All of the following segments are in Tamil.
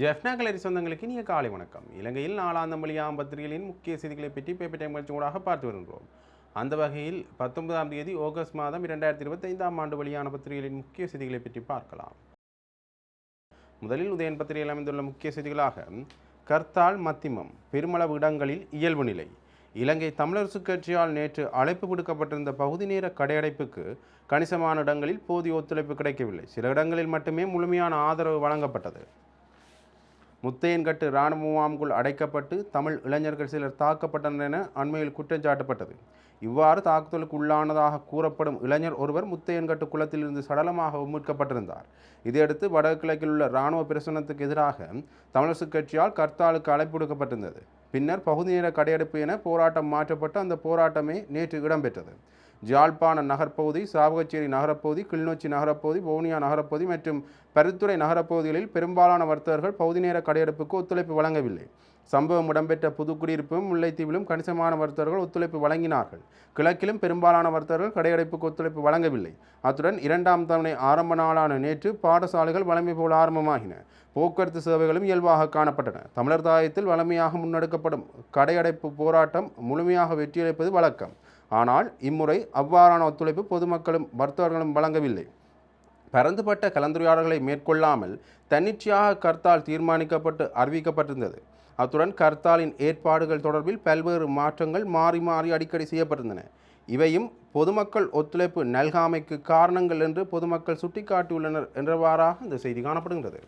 ஜெஃப்னா கலரி சொந்தங்களுக்கு இனிய காலை வணக்கம். இலங்கையில் நாளாந்தம் வழியாம் பத்திரிகைகளின் முக்கிய செய்திகளை பற்றி பேப்பர் டைம் ஊடாக பார்த்து வருகின்றோம். அந்த வகையில் பத்தொன்பதாம் தேதி ஆகஸ்ட் மாதம் இரண்டாயிரத்தி இருபத்தைந்தாம் ஆண்டு வெளியான பத்திரிகைகளின் முக்கிய செய்திகளை பற்றி பார்க்கலாம். முதலில் உதயன் பத்திரிகையில் அமைந்துள்ள முக்கிய செய்திகளாக கர்த்தால் மத்திமம் பெருமளவு இடங்களில் இயல்பு நிலை. இலங்கை தமிழரசு கட்சியால் நேற்று அழைப்பு விடுக்கப்பட்டிருந்த பகுதி நேர கடையடைப்புக்கு கணிசமான இடங்களில் போதிய ஒத்துழைப்பு கிடைக்கவில்லை. சில இடங்களில் மட்டுமே முழுமையான ஆதரவு வழங்கப்பட்டது. முத்தையன்கட்டு இராணுவ முகாமுக்குள் அடைக்கப்பட்டு தமிழ் இளைஞர்கள் சிலர் தாக்கப்பட்டனர் என அண்மையில் குற்றம் சாட்டப்பட்டது. இவ்வாறு தாக்குதலுக்கு உள்ளானதாக கூறப்படும் இளைஞர் ஒருவர் முத்தையன்கட்டு குளத்திலிருந்து சடலமாக மீட்கப்பட்டிருந்தார் இதையடுத்து வடகிழக்கில் உள்ள இராணுவ பிரசனத்துக்கு எதிராக தமிழரசுக் கட்சியால் கர்த்தாலுக்கு அழைப்பு விடுக்கப்பட்டிருந்தது. பின்னர் பகுதி நேர கடையெடுப்பு என போராட்டம் மாற்றப்பட்டு அந்த போராட்டமே நேற்று இடம்பெற்றது. ஜாழ்ப்பாணம் நகர்ப்பகுதி சாவகச்சேரி நகரப்பகுதி கிளிநொச்சி நகரப்பகுதி வவுனியா நகரப்பகுதி மற்றும் பருத்துறை நகரப்பகுதிகளில் பெரும்பாலான வர்த்தகர்கள் பகுதி நேர கடையெடுப்புக்கு ஒத்துழைப்பு வழங்கவில்லை. சம்பவம் இடம்பெற்ற புதுக்குடியிருப்பும் முல்லைத்தீவிலும் கணிசமான வர்த்தகர்கள் ஒத்துழைப்பு வழங்கினார்கள். கிழக்கிலும் பெரும்பாலான வர்த்தகர்கள் கடையடைப்புக்கு ஒத்துழைப்பு வழங்கவில்லை. அத்துடன் இரண்டாம் தவணை ஆரம்ப நாளான நேற்று பாடசாலைகள் வழமை போல ஆரம்பமாகின. போக்குவரத்து சேவைகளும் இயல்பாக காணப்பட்டன. தமிழர் தாயத்தில் வழமையாக முன்னெடுக்கப்படும் கடையடைப்பு போராட்டம் முழுமையாக வெற்றியளிப்பது வழக்கம். ஆனால் இம்முறை அவ்வாறான ஒத்துழைப்பு பொதுமக்களும் மருத்துவர்களும் வழங்கவில்லை. பரந்துபட்ட கலந்துரையாடல்களை மேற்கொள்ளாமல் தன்னிச்சையாக கர்த்தால் தீர்மானிக்கப்பட்டு அறிவிக்கப்பட்டிருந்தது. அத்துடன் கர்த்தாலின் ஏற்பாடுகள் தொடர்பில் பல்வேறு மாற்றங்கள் மாறி மாறி அடிக்கடி செய்யப்பட்டிருந்தன. இவையும் பொதுமக்கள் ஒத்துழைப்பு நல்காமைக்கு காரணங்கள் என்று பொதுமக்கள் சுட்டிக்காட்டியுள்ளனர் என்றவாறாக இந்த செய்தி காணப்படுகின்றது.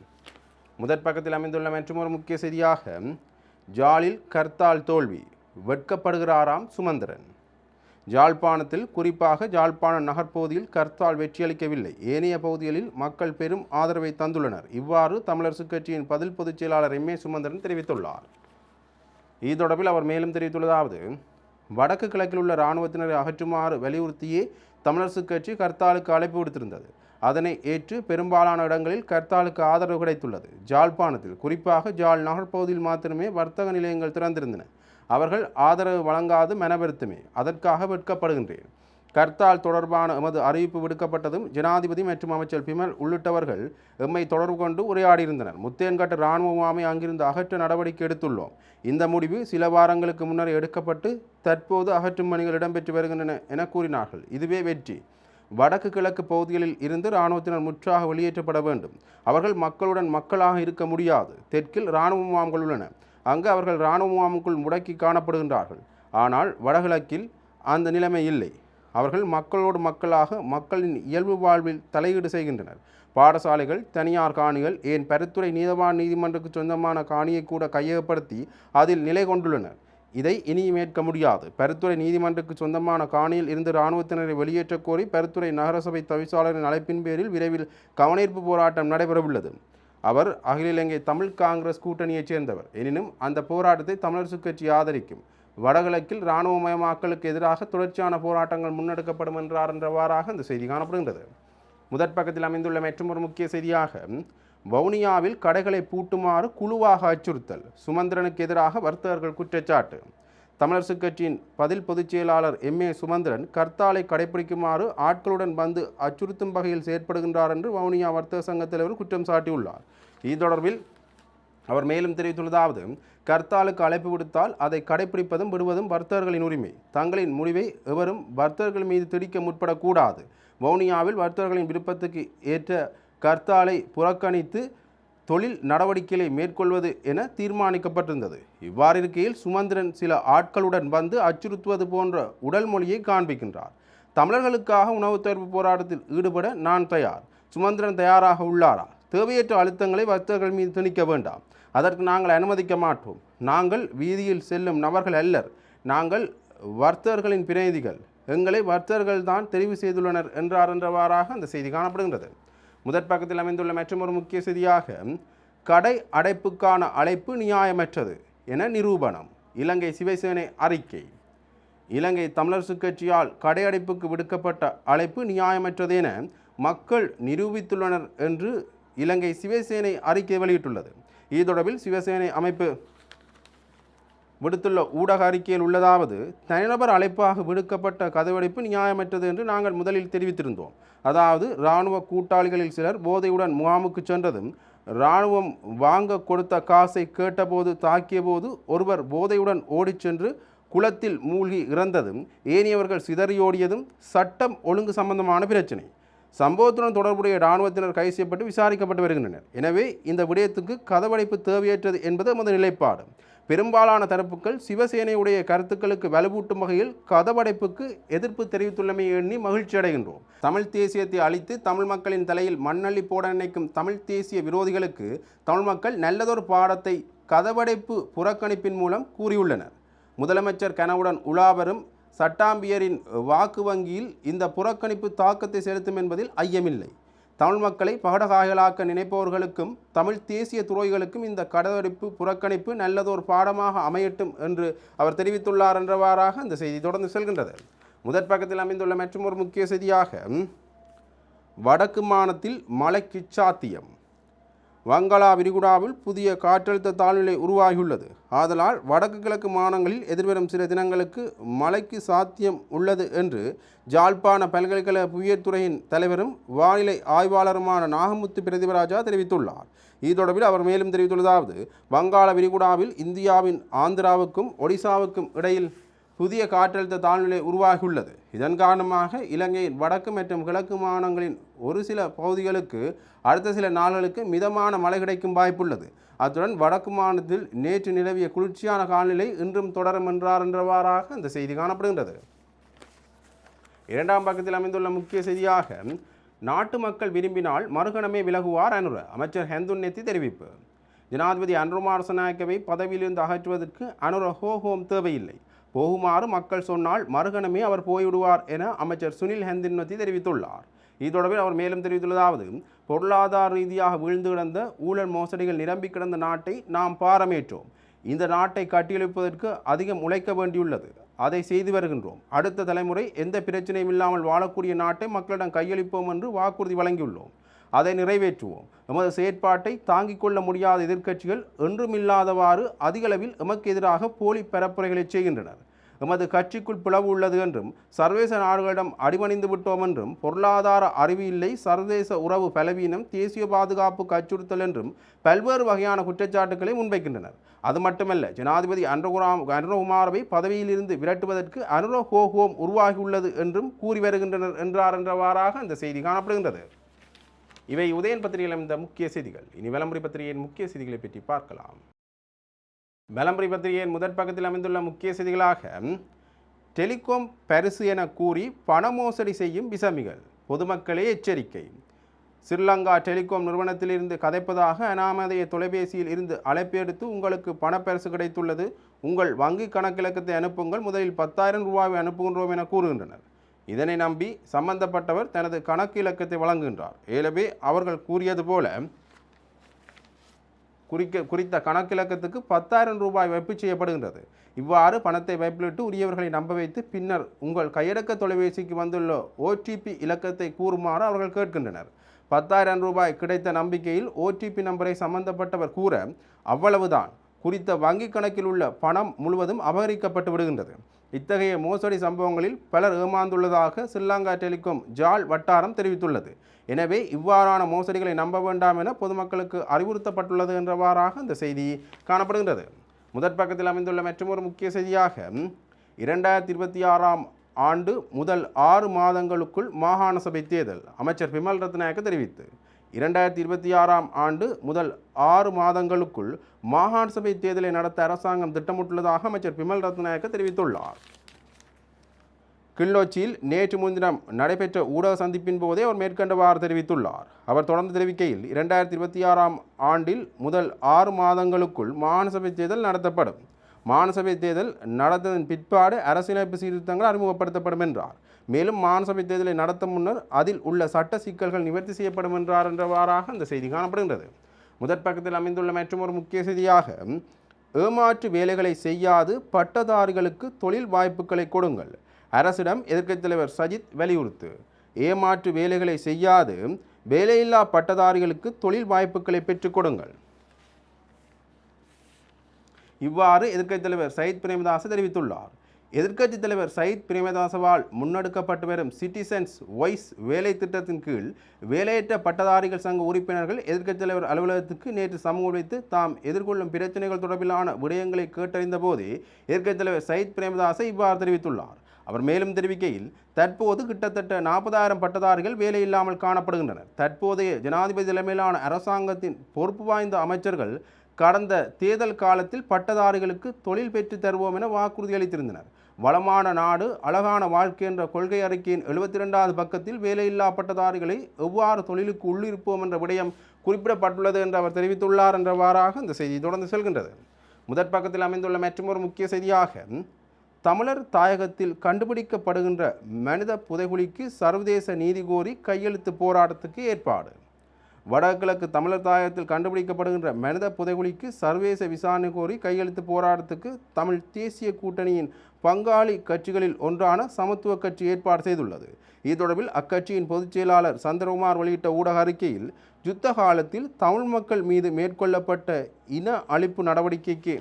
முதற் பக்கத்தில் அமைந்துள்ள மற்றொரு முக்கிய செய்தியாக ஜாலில் கர்த்தால் தோல்வி வெட்கப்படுகிறாராம் சுமந்திரன். ஜாழ்ப்பாணத்தில் குறிப்பாக ஜாழ்ப்பாண நகர்ப்பகுதியில் கர்த்தால் வெற்றியளிக்கவில்லை. ஏனைய பகுதிகளில் மக்கள் பெரும் ஆதரவை தந்துள்ளனர். இவ்வாறு தமிழரசுக் கட்சியின் பதில் பொதுச் செயலாளர் எம். ஏ. சுமந்திரன் தெரிவித்துள்ளார். இது தொடர்பில் அவர் மேலும் தெரிவித்துள்ளதாவது வடக்கு கிழக்கில் உள்ள இராணுவத்தினரை அகற்றுமாறு வலியுறுத்தியே தமிழரசுக் கட்சி கர்த்தாலுக்கு அழைப்பு விடுத்திருந்தது. அதனை ஏற்று பெரும்பாலான இடங்களில் கர்த்தாலுக்கு ஆதரவு கிடைத்துள்ளது. ஜாழ்ப்பாணத்தில் குறிப்பாக ஜாழ் நகர்ப்பகுதியில் மாத்திரமே வர்த்தக நிலையங்கள் திறந்திருந்தன. அவர்கள் ஆதரவு வழங்காது மெனவருத்துமே அதற்காக வெட்கப்படுகின்றேன். கர்த்தால் தொடர்பான எமது அறிவிப்பு விடுக்கப்பட்டதும் ஜனாதிபதி மற்றும் அமைச்சர் பிமல் உள்ளிட்டவர்கள் எம்மை தொடர்பு கொண்டு உரையாடியிருந்தனர். முத்தேன்கட்டு இராணுவ முகாமை அங்கிருந்து அகற்ற நடவடிக்கை எடுத்துள்ளோம். இந்த முடிவு சில வாரங்களுக்கு முன்னர் எடுக்கப்பட்டு தற்போது அகற்றும் பணிகள் இடம்பெற்று வருகின்றன என கூறினார்கள். இதுவே வெற்றி. வடக்கு கிழக்கு பகுதிகளில் இருந்து இராணுவத்தினர் முற்றாக வெளியேற்றப்பட வேண்டும். அவர்கள் மக்களுடன் மக்களாக இருக்க முடியாது. தெற்கில் இராணுவ முகாம்கள் உள்ளன. அங்கு அவர்கள் இராணுவ முகாமுக்குள் முடக்கி காணப்படுகின்றார்கள். ஆனால் வடகிழக்கில் அந்த நிலைமை இல்லை. அவர்கள் மக்களோடு மக்களாக மக்களின் இயல்பு வாழ்வில் தலையீடு செய்கின்றனர். பாடசாலைகள் தனியார் காணிகள் ஏன் பரித்துறை நீதவான் நீதிமன்றக்கு சொந்தமான காணியை கூட கையகப்படுத்தி அதில் நிலை கொண்டுள்ளனர். இதை இனியும் ஏற்க முடியாது. பெருத்துறை நீதிமன்றக்கு சொந்தமான காணியில் இருந்து இராணுவத்தினரை வெளியேற்றக் கோரி பெருத்துறை நகரசபை தவிசாளரின் அழைப்பின் பேரில் விரைவில் கவனீர்ப்பு போராட்டம் நடைபெறவுள்ளது. அவர் அகில இலங்கை தமிழ் காங்கிரஸ் கூட்டணியைச் சேர்ந்தவர். எனினும் அந்த போராட்டத்தை தமிழரசு கட்சி ஆதரிக்கும். வடகிழக்கில் இராணுவமயமாக்கலுக்கு எதிராக தொடர்ச்சியான போராட்டங்கள் முன்னெடுக்கப்படும் என்றார் என்றவாறாக இந்த செய்தி காணப்படுகின்றது. முதற் பக்கத்தில் அமைந்துள்ள மற்றொரு முக்கிய செய்தியாக வவுனியாவில் கடைகளை பூட்டுமாறு குழுவாக அச்சுறுத்தல் சுமந்திரனுக்கு எதிராக வர்த்தகர்கள் குற்றச்சாட்டு. தமிழரசுக் கட்சியின் பதில் பொதுச் செயலாளர் எம். ஏ. சுமந்திரன் கர்த்தாலை கடைபிடிக்குமாறு ஆட்களுடன் வந்து அச்சுறுத்தும் வகையில் செயற்படுகின்றார் என்று வவுனியா வர்த்தக சங்க தலைவர் குற்றம் சாட்டியுள்ளார். இது தொடர்பில் அவர் மேலும் தெரிவித்துள்ளதாவது கர்த்தாலுக்கு அழைப்பு விடுத்தால் அதை கடைபிடிப்பதும் விடுவதும் வர்த்தகர்களின் உரிமை. தங்களின் முடிவை எவரும் வர்த்தகர்கள் மீது திடிக்க முற்படக்கூடாது. வவுனியாவில் வர்த்தகர்களின் விருப்பத்துக்கு ஏற்ற கர்த்தாலை புறக்கணித்து தொழில் நடவடிக்கைகளை மேற்கொள்வது என தீர்மானிக்கப்பட்டிருந்தது. இவ்வாறிருக்கையில் சுமந்திரன் சில ஆட்களுடன் வந்து அச்சுறுத்துவது போன்ற உடல் மொழியை காண்பிக்கின்றார். தமிழர்களுக்காக உணவு தேர்வு போராட்டத்தில் ஈடுபட நான் தயார். சுமந்திரன் தயாராக உள்ளாரா? தேவையற்ற அழுத்தங்களை வர்த்தகர்கள் மீது திணிக்க வேண்டாம். அதற்கு நாங்கள் அனுமதிக்க மாட்டோம். நாங்கள் வீதியில் செல்லும் நபர்கள் அல்லர். நாங்கள் வர்த்தகர்களின் பிரதிநிதிகள். எங்களை வர்த்தகர்கள் தான் தெரிவு செய்துள்ளனர் என்றார் என்றவாறாக அந்த செய்தி காணப்படுகின்றது. முதற் பக்கத்தில் அமைந்துள்ள மற்றொரு முக்கிய செய்தியாக கடை அடைப்புக்கான அழைப்பு நியாயமற்றது என நிரூபணம். இலங்கை சிவசேனை அறிக்கை. இலங்கை தமிழரசுக் கட்சியால் கடையடைப்புக்கு விடுக்கப்பட்ட அழைப்பு நியாயமற்றது என மக்கள் நிரூபித்துள்ளனர் என்று இலங்கை சிவசேனை அறிக்கை வெளியிட்டுள்ளது. இது தொடர்பில் சிவசேனை அமைப்பு விடுத்துள்ள ஊடக அறிக்கையில் உள்ளதாவது தனிநபர் அழைப்பாக விடுக்கப்பட்ட கதவடைப்பு நியாயமற்றது என்று நாங்கள் முதலில் தெரிவித்திருந்தோம். அதாவது இராணுவ கூட்டாளிகளில் சிலர் போதையுடன் முகாமுக்கு சென்றதும் இராணுவம் வாங்க கொடுத்த காசை கேட்டபோது தாக்கியபோது ஒருவர் போதையுடன் ஓடிச் சென்று குளத்தில் மூழ்கி இறந்ததும் ஏனியவர்கள் சிதறியோடியதும் சட்டம் ஒழுங்கு சம்பந்தமான பிரச்சனை. சம்பவத்துடன் தொடர்புடைய இராணுவத்தினர் கைது செய்யப்பட்டு விசாரிக்கப்பட்டு வருகின்றனர். எனவே இந்த விடயத்துக்கு கதவடைப்பு தேவையற்றது என்பது நமது நிலைப்பாடு. பெரும்பாலான தரப்புகள் சிவசேனையுடைய கருத்துக்களுக்கு வலுவூட்டும் வகையில் கதவடைப்புக்கு எதிர்ப்பு தெரிவித்துள்ளமை எண்ணி மகிழ்ச்சி அடைகின்றோம். தமிழ் தேசியத்தை அழித்து தமிழ் மக்களின் தலையில் மண்ணள்ளி போட நினைக்கும் தமிழ் தேசிய விரோதிகளுக்கு தமிழ் மக்கள் நல்லதொரு பாடத்தை கதவடைப்பு புறக்கணிப்பின் மூலம் கூறியுள்ளனர். முதலமைச்சர் கனவுடன் உலாவரும் சட்டாம்பியரின் வாக்கு வங்கியில் இந்த புறக்கணிப்பு தாக்கத்தை செலுத்தும் என்பதில் ஐயமில்லை. தமிழ் மக்களை பகடகாயலாக்க நினைப்பவர்களுக்கும் தமிழ் தேசிய துறைகளுக்கும் இந்த கடவடிப்பு புறக்கணிப்பு நல்லதொரு பாடமாக அமையட்டும் என்று அவர் தெரிவித்துள்ளார் என்றவாறாக அந்த செய்தி தொடர்ந்து செல்கின்றது. முதற் பக்கத்தில் அமைந்துள்ள மற்றும் ஒரு முக்கிய செய்தியாக வடக்கு மாநிலத்தில் மலைக்கு சாத்தியம். வங்களா விரிகுடாவில் புதிய காற்றழுத்த தாழ்நிலை உருவாகியுள்ளது. ஆதலால் வடக்கு கிழக்கு மாநிலங்களில் எதிர்வரும் சில தினங்களுக்கு மழைக்கு சாத்தியம் உள்ளது என்று ஜாழ்ப்பாண பல்கலைக்கழக புயற்துறையின் தலைவரும் வானிலை ஆய்வாளருமான நாகமுத்து பிரதிபராஜா தெரிவித்துள்ளார். இது தொடர்பில் அவர் மேலும் தெரிவித்துள்ளதாவது வங்காள விரிகுடாவில் இந்தியாவின் ஆந்திராவுக்கும் ஒடிசாவுக்கும் இடையில் புதிய காற்றழுத்த தாழ்நிலை உருவாகியுள்ளது. இதன் காரணமாக இலங்கையின் வடக்கு மற்றும் கிழக்கு மாநிலங்களின் ஒரு சில பகுதிகளுக்கு அடுத்த சில நாள்களுக்கு மிதமான மழை கிடைக்கும் வாய்ப்புள்ளது. அத்துடன் வடக்கு மாநிலத்தில் நேற்று நிலவிய குளிர்ச்சியான காலநிலை இன்றும் தொடரும் என்றார் என்றவாறாக அந்த செய்தி காணப்படுகின்றது. இரண்டாம் பக்கத்தில் அமைந்துள்ள முக்கிய செய்தியாக நாட்டு மக்கள் விரும்பினால் மறுகணமே விலகுவார் அனுர அமைச்சர் ஹெந்துன் நெத்தி தெரிவிப்பு. ஜனாதிபதி அன்ருமாரசநாயக்கவை பதவியிலிருந்து அகற்றுவதற்கு அனுர ஹோஹோம் தேவையில்லை. போகுமாறு மக்கள் சொன்னால் மறுகணமே அவர் போய்விடுவார் என அமைச்சர் சுனில் ஹெந்தின்வத்தி தெரிவித்துள்ளார். இது தொடர்பில் அவர் மேலும் தெரிவித்துள்ளதாவது பொருளாதார ரீதியாக வீழ்ந்து கிடந்த ஊழல் மோசடிகள் நிரம்பி கிடந்த நாட்டை நாம் பாரமேற்றோம். இந்த நாட்டை கட்டியெழுப்பதற்கு அதிகம் உழைக்க வேண்டியுள்ளது. அதை செய்து வருகின்றோம். அடுத்த தலைமுறை எந்த பிரச்சனையும் இல்லாமல் வாழக்கூடிய நாட்டை மக்களிடம் கையளிப்போம் என்று வாக்குறுதி வழங்கியுள்ளோம். அதை நிறைவேற்றுவோம். எமது செயற்பாட்டை தாங்கிக் கொள்ள முடியாத எதிர்க்கட்சிகள் என்றுமில்லாதவாறு அதிகளவில் எமக்கு எதிராக போலி பரப்புரைகளை செய்கின்றனர். எமது கட்சிக்குள் பிளவு உள்ளது என்றும் சர்வதேச நாடுகளிடம் அடிமணிந்து விட்டோம் என்றும் பொருளாதார அறிவு இல்லை சர்வதேச உறவு பலவீனம் தேசிய பாதுகாப்பு அச்சுறுத்தல் என்றும் பல்வேறு வகையான குற்றச்சாட்டுக்களை முன்வைக்கின்றனர். அது மட்டுமல்ல ஜனாதிபதி அன்ரகுராம் அனுரகுமாரவை பதவியிலிருந்து விரட்டுவதற்கு அனுர ஹோஹோம் உருவாகியுள்ளது என்றும் கூறி வருகின்றனர் என்றார் என்றவாறாக அந்த செய்தி காணப்படுகின்றது. இவை உதயன் பத்திரிகையில் அமைந்த முக்கிய செய்திகள். இனி விளம்பரி பத்திரிகையின் முக்கிய செய்திகளை பற்றி பார்க்கலாம். விளம்பரி பத்திரிகையின் முதற் பக்கத்தில் அமைந்துள்ள முக்கிய செய்திகளாக டெலிகாம் பரிசு என கூறி பண மோசடி செய்யும் விசமிகள் பொதுமக்களே எச்சரிக்கை. ஸ்ரீலங்கா டெலிகாம் நிறுவனத்திலிருந்து கதைப்பதாக அனாமதைய தொலைபேசியில் இருந்து அழைப்பு எடுத்து உங்களுக்கு பணப்பரிசு கிடைத்துள்ளது உங்கள் வங்கி கணக்கிலக்கத்தை அனுப்புங்கள் முதலில் பத்தாயிரம் ரூபாயை அனுப்புகின்றோம் என கூறுகின்றனர். இதனை நம்பி சம்பந்தப்பட்டவர் தனது கணக்கு இலக்கத்தை வழங்குகின்றார். ஏலவே அவர்கள் கூறியது போல குறிக்க குறித்த கணக்கிலக்கத்துக்கு பத்தாயிரம் ரூபாய் வைப்பு செய்யப்படுகின்றது. இவ்வாறு பணத்தை வைப்பிலிட்டு உரியவர்களை நம்ப வைத்து பின்னர் உங்கள் கையடக்க தொலைபேசிக்கு வந்துள்ள ஓடிபி இலக்கத்தை கூறுமாறு அவர்கள் கேட்கின்றனர். பத்தாயிரம் ரூபாய் கிடைத்த நம்பிக்கையில் ஓடிபி நம்பரை சம்பந்தப்பட்டவர் கூற அவ்வளவுதான். குறித்த வங்கிக் கணக்கில் உள்ள பணம் முழுவதும் அபகரிக்கப்பட்டு விடுகின்றது. இத்தகைய மோசடி சம்பவங்களில் பலர் ஏமாந்துள்ளதாக ஸ்ரீலங்கா டெலிகாம் ஜால் வட்டாரம் தெரிவித்துள்ளது. எனவே இவ்வாறான மோசடிகளை நம்ப வேண்டாம் என பொதுமக்களுக்கு அறிவுறுத்தப்பட்டுள்ளது என்றவாறாக இந்த செய்தி காணப்படுகின்றது. முதற் பக்கத்தில் அமைந்துள்ள மற்றொரு முக்கிய செய்தியாக இரண்டாயிரத்தி இருபத்தி ஆறாம் ஆண்டு முதல் ஆறு மாதங்களுக்குள் மாகாண சபை தேர்தல் அமைச்சர் பிமல் ரத்நாயக்க தெரிவித்து இரண்டாயிரத்தி இருபத்தி ஆறாம் ஆண்டு முதல் ஆறு மாதங்களுக்குள் மாகாண சபை தேர்தலை நடத்த அரசாங்கம் திட்டமிட்டுள்ளதாக அமைச்சர் பிமல் ரத்நாயக்க தெரிவித்துள்ளார். கிள்ளோச்சியில் நேற்று முன்தினம் நடைபெற்ற ஊடக சந்திப்பின் போதே அவர் மேற்கண்டவாறு தெரிவித்துள்ளார். அவர் தொடர்ந்து தெரிவிக்கையில் இரண்டாயிரத்தி இருபத்தி ஆறாம் ஆண்டில் முதல் ஆறு மாதங்களுக்குள் மாகாணசபை தேர்தல் நடத்தப்படும். மாகாணசபை தேர்தல் நடந்ததன் பிற்பாடு அரசியலமைப்பு சீர்திருத்தங்கள் அறிமுகப்படுத்தப்படும் என்றார். மேலும் மாகாணசபை தேர்தலை நடத்த முன்னர் அதில் உள்ள சட்ட சிக்கல்கள் நிவர்த்தி செய்யப்படும் என்றார் என்றவாறாக அந்த செய்தி காணப்படுகின்றது. முதற் பக்கத்தில் அமைந்துள்ள மற்றும் ஒரு முக்கிய செய்தியாக ஏமாற்று வேலைகளை செய்யாது பட்டதாரிகளுக்கு தொழில் வாய்ப்புகளை கொடுங்கள். அரசிடம் எதிர்க்கட்சித் தலைவர் சஜித் வலியுறுத்து. ஏமாற்று வேலைகளை செய்யாது வேலையில்லா பட்டதாரிகளுக்கு தொழில் வாய்ப்புகளை பெற்றுக் கொடுங்கள். இவ்வாறு எதிர்க்கட்சித் தலைவர் சயித் பிரேமதாஸ் தெரிவித்துள்ளார். எதிர்க்கட்சித் தலைவர் சயித் பிரேமதாசவால் முன்னெடுக்கப்பட்டு வரும் சிட்டிசன்ஸ் வாய்ஸ் வேலை திட்டத்தின் கீழ் வேலையற்ற பட்டதாரிகள் சங்க உறுப்பினர்கள் எதிர்க்கட்சித் தலைவர் அலுவலகத்துக்கு நேற்று சமூகம் வைத்து தாம் எதிர்கொள்ளும் பிரச்சனைகள் தொடர்பிலான விடயங்களை கேட்டறிந்த போது எதிர்க்கட்சித் தலைவர் சயித் பிரேமதாசை இவ்வாறு தெரிவித்துள்ளார். அவர் மேலும் தெரிவிக்கையில் தற்போது கிட்டத்தட்ட நாற்பதாயிரம் பட்டதாரிகள் வேலையில்லாமல் காணப்படுகின்றனர். தற்போதைய ஜனாதிபதி தலைமையிலான அரசாங்கத்தின் பொறுப்பு வாய்ந்த அமைச்சர்கள் கடந்த தேர்தல் காலத்தில் பட்டதாரிகளுக்கு தொழில் பெற்று தருவோம் என வாக்குறுதி அளித்திருந்தனர் வளமான நாடு அழகான வாழ்க்கை என்ற கொள்கை அறிக்கையின் எழுபத்தி ரெண்டாவது பக்கத்தில் வேலையில்லா பட்டதாரிகளை எவ்வாறு தொழிலுக்கு உள்ளிருப்போம் என்ற விடயம் குறிப்பிடப்பட்டுள்ளது என்று அவர் தெரிவித்துள்ளார் என்றவாறாக இந்த செய்தி தொடர்ந்து செல்கின்றது. முதற் பக்கத்தில் அமைந்துள்ள மற்றொரு முக்கிய செய்தியாக தமிழர் தாயகத்தில் கண்டுபிடிக்கப்படுகின்ற மனித புதைகுழிக்கு சர்வதேச நீதி கோரி கையெழுத்து போராட்டத்துக்கு ஏற்பாடு. வடகிழக்கு தமிழர் தாயத்தில் கண்டுபிடிக்கப்படுகின்ற மனித புதைகுழிக்கு சர்வதேச விசாரணை கோரி கையெழுத்து போராட்டத்துக்கு தமிழ் தேசிய கூட்டணியின் பங்காளி கட்சிகளில் ஒன்றான சமத்துவ கட்சி ஏற்பாடு செய்துள்ளது. இது தொடர்பில் அக்கட்சியின் பொதுச் செயலாளர் சந்திரகுமார் வெளியிட்ட ஊடக அறிக்கையில் யுத்த காலத்தில் தமிழ் மக்கள் மீது மேற்கொள்ளப்பட்ட இன அழிப்பு நடவடிக்கைக்கு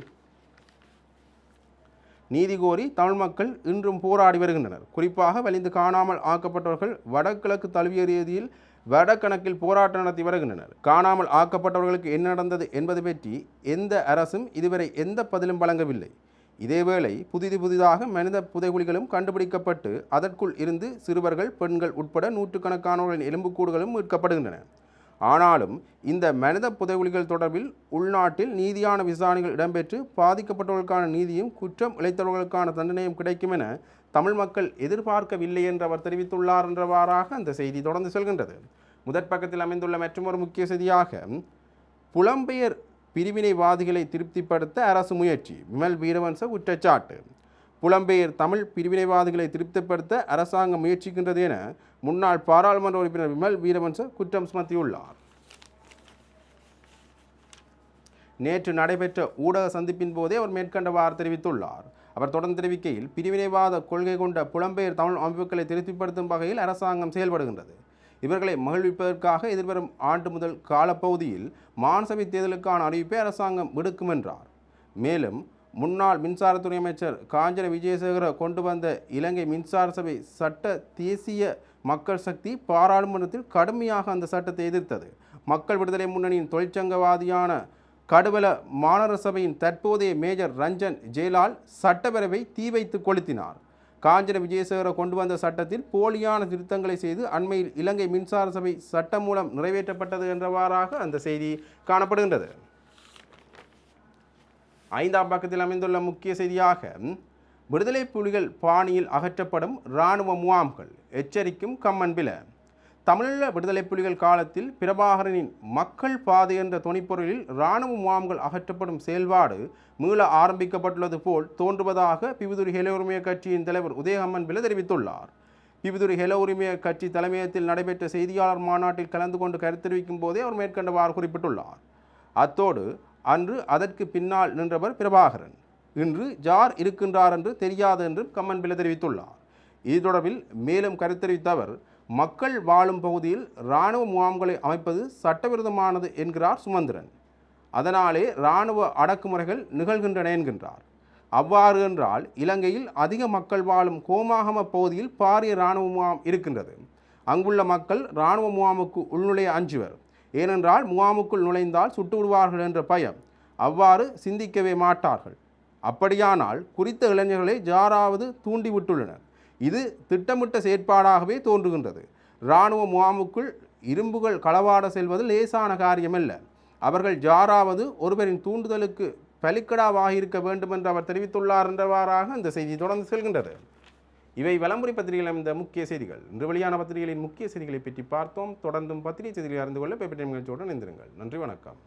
நீதி கோரி தமிழ் மக்கள் இன்றும் போராடி வருகின்றனர். குறிப்பாக வலிந்து காணாமல் ஆக்கப்பட்டவர்கள் வடகிழக்கு தழுவிய ரீதியில் வடக்கணக்கில் போராட்டம் நடத்தி வருகின்றனர். காணாமல் ஆக்கப்பட்டவர்களுக்கு என்ன நடந்தது என்பது பற்றி எந்த அரசும் இதுவரை எந்த பதிலும் வழங்கவில்லை. இதேவேளை புதிது புதிதாக மனித புதைகுழிகளும் கண்டுபிடிக்கப்பட்டு அதற்குள் இருந்து சிறுவர்கள் பெண்கள் உட்பட நூற்றுக்கணக்கானவர்களின் எலும்புக்கூடுகளும் மீட்கப்படுகின்றன. ஆனாலும் இந்த மனித புதைகுழிகள் தொடர்பில் உள்நாட்டில் நீதியான விசாரணைகள் இடம்பெற்று பாதிக்கப்பட்டவர்களுக்கான நீதியும் குற்றம் இழைத்தவர்களுக்கான தண்டனையும் கிடைக்கும் என தமிழ் மக்கள் எதிர்பார்க்கவில்லை என்று அவர் தெரிவித்துள்ளார் என்றவாறாக அந்த செய்தி தொடர்ந்து செல்கின்றது. முதற் பக்கத்தில் அமைந்துள்ள மற்றொரு முக்கிய செய்தியாக புலம்பெயர் பிரிவினைவாதிகளை திருப்திப்படுத்த அரசு முயற்சி விமல் வீரவன்ச குற்றச்சாட்டு. புலம்பெயர் தமிழ் பிரிவினைவாதிகளை திருப்திப்படுத்த அரசாங்கம் முயற்சிக்கின்றது என முன்னாள் பாராளுமன்ற உறுப்பினர் விமல் வீரவன்ச குற்றம் சுமத்தியுள்ளார். நேற்று நடைபெற்ற ஊடக சந்திப்பின் போதே அவர் மேற்கண்டவாறு தெரிவித்துள்ளார். அவர் தொடர்ந்து தெரிவிக்கையில் பிரிவினைவாத கொள்கை கொண்ட புலம்பெயர் தமிழ் அமைப்புகளை திருப்திப்படுத்தும் வகையில் அரசாங்கம் செயல்படுகின்றது. இவர்களை மகிழ்விப்பதற்காக எதிர்வரும் ஆண்டு முதல் காலப்பகுதியில் மான்சபை தேர்தலுக்கான அறிவிப்பை அரசாங்கம் விடுக்கும் என்றார் மேலும் முன்னாள் மின்சாரத்துறை அமைச்சர் காஞ்சன விஜயசேகர கொண்டு வந்த இலங்கை மின்சார சபை சட்ட தேசிய மக்கள் சக்தி பாராளுமன்றத்தில் கடுமையாக அந்த சட்டத்தை எதிர்த்தது. மக்கள் விடுதலை முன்னணியின் தொழிற்சங்கவாதியான கடுவல மாநகர சபையின் தற்போதைய மேஜர் ரஞ்சன் ஜெயலால் சட்டப்பேரவை தீ வைத்து கொளுத்தினார். காஞ்சன விஜயசேகர கொண்டு வந்த சட்டத்தில் போலியான திருத்தங்களை செய்து அண்மையில் இலங்கை மின்சார சபை சட்டம் மூலம் நிறைவேற்றப்பட்டது என்றவாறாக அந்த செய்தி காணப்படுகின்றது. ஐந்தாம் பக்கத்தில் அமைந்துள்ள முக்கிய செய்தியாக விடுதலை புலிகள் பாணியில் அகற்றப்படும் இராணுவ முகாம்கள் எச்சரிக்கும் கம்மன்பில தமிழீழ விடுதலை புலிகள் காலத்தில் பிரபாகரனின் மக்கள் பாதை என்ற துணைப்பொருளில் இராணுவ முகாம்கள் அகற்றப்படும் செயல்பாடு மீள ஆரம்பிக்கப்பட்டுள்ளது போல் தோன்றுவதாக பிவிதுரி ஹெல உரிமைய கட்சியின் தலைவர் உதயகம்மன் பில தெரிவித்துள்ளார். பிவிதுரி ஹெல உரிமைய கட்சி தலைமையகத்தில் நடைபெற்ற செய்தியாளர் மாநாட்டில் கலந்து கொண்டு கருத்து தெரிவிக்கும் போதே அவர் மேற்கண்டவாறு குறிப்பிட்டுள்ளார். அத்தோடு அன்று அதற்கு பின்னால் நின்றவர் பிரபாகரன். இன்று ஜார் இருக்கின்றார் என்று தெரியாது என்றும் கம்மன் பில தெரிவித்துள்ளார். இது தொடர்பில் மேலும் கருத்தெரிவித்த அவர் மக்கள் வாழும் பகுதியில் இராணுவ முகாம்களை அமைப்பது சட்டவிரோதமானது என்கிறார் சுமந்திரன். அதனாலே இராணுவ அடக்குமுறைகள் நிகழ்கின்றன என்கின்றார். அவ்வாறு என்றால் இலங்கையில் அதிக மக்கள் வாழும் கோமாகம பகுதியில் பாரிய இராணுவ முகாம் இருக்கின்றது. அங்குள்ள மக்கள் இராணுவ முகாமுக்கு உள்நுழைய அஞ்சுவர். ஏனென்றால் முகாமுக்குள் நுழைந்தால் சுட்டு விடுவார்கள் என்ற பயம். அவ்வாறு சிந்திக்கவே மாட்டார்கள். அப்படியானால் குறித்த இளைஞர்களை ஜாராவது தூண்டிவிட்டுள்ளனர் இது திட்டமிட்ட செயற்பாடாகவே தோன்றுகின்றது. இராணுவ முகாமுக்குள் இரும்புகள் களவாட செல்வது லேசான காரியமல்ல. அவர்கள் ஜாராவது ஒருவரின் தூண்டுதலுக்கு பலிக்கடாவாகியிருக்க வேண்டும் என்று அவர் தெரிவித்துள்ளார் என்றவாறாக இந்த செய்தி தொடர்ந்து செல்கின்றது. இவை வலம்புரி பத்திரிகையில் இந்த முக்கிய செய்திகள். இன்று வெளியான பத்திரிகைகளின் முக்கிய செய்திகளை பற்றி பார்த்தோம். தொடர்ந்தும் பத்திரிகை செய்திகளை அறிந்து கொள்ள பேப்பர் டைம் நிகழ்ச்சியுடன் இணைந்திருங்கள். நன்றி வணக்கம்.